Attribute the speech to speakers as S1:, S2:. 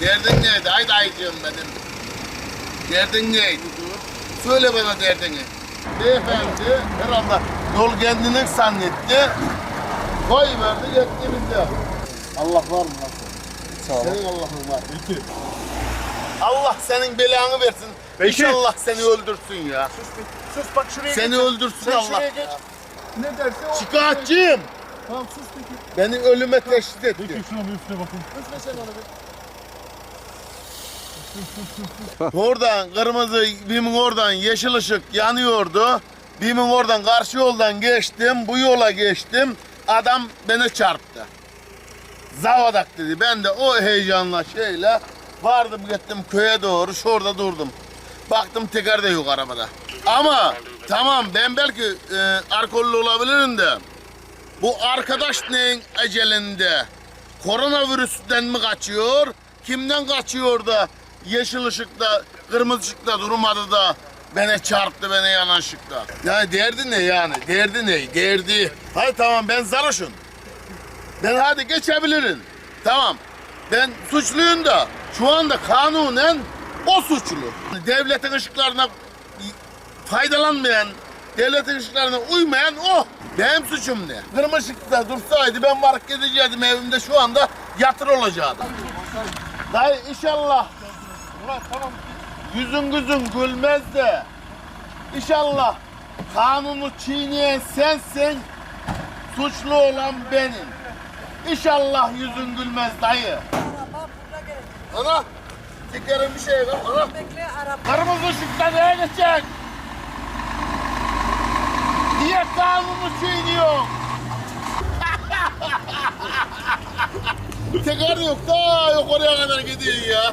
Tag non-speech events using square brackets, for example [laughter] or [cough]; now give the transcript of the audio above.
S1: Derdin neydi? Haydi ayıcığım benim. Derdin neydi? Söyle bana derdini. Beyefendi herhalde yol kendini zannetti. Koy verdi gitti bitti. Allah var mı lan?
S2: Sağ ol.
S1: Senin Allah'ın var. Allah senin belanı versin.
S2: Peki.
S1: İnşallah seni öldürsün ya.
S2: Sus bak şuraya
S1: Seni
S2: geç.
S1: öldürsün
S2: Sen
S1: Allah.
S2: şuraya geç. Ne derse o.
S1: Şikayetçiyim.
S2: Tamam sus peki.
S1: Beni ölüme teşhis etti.
S2: şuna bir üstüne bakın. Üstüne sen onu bir. [laughs]
S1: Oradan kırmızı bimin oradan yeşil ışık yanıyordu. Bimin oradan karşı yoldan geçtim. Bu yola geçtim. Adam beni çarptı. Zavadak dedi. Ben de o heyecanla şeyle vardım gittim köye doğru. Şurada durdum. Baktım teker de yok arabada. Ama tamam ben belki e, alkollü olabilirim de bu arkadaş neyin ecelinde? Koronavirüsten mi kaçıyor? Kimden kaçıyor da yeşil ışıkta, kırmızı ışıkta durmadı da beni çarptı beni yanan ışıkta. Yani derdi ne yani? Derdi ne? Derdi. Hayır tamam ben sarhoşum. Ben hadi geçebilirim. Tamam. Ben suçluyum da şu anda kanunen o suçlu. Devletin ışıklarına faydalanmayan, devletin ışıklarına uymayan o. Benim suçum ne? Kırmızı ışıkta dursaydı ben varıp gidecektim evimde şu anda yatır olacaktım. Dayı inşallah
S2: Murat tamam.
S1: yüzün gözün gülmez de inşallah kanunu çiğneyen sensin, suçlu olan benim. İnşallah yüzün gülmez dayı. Ana, tekerin bir şey var. Ana,
S3: Bekle
S1: kırmızı ışıkta neye geçecek? Niye kanunu çiğniyor? [laughs] Teker yok da yok oraya kadar gidiyor ya.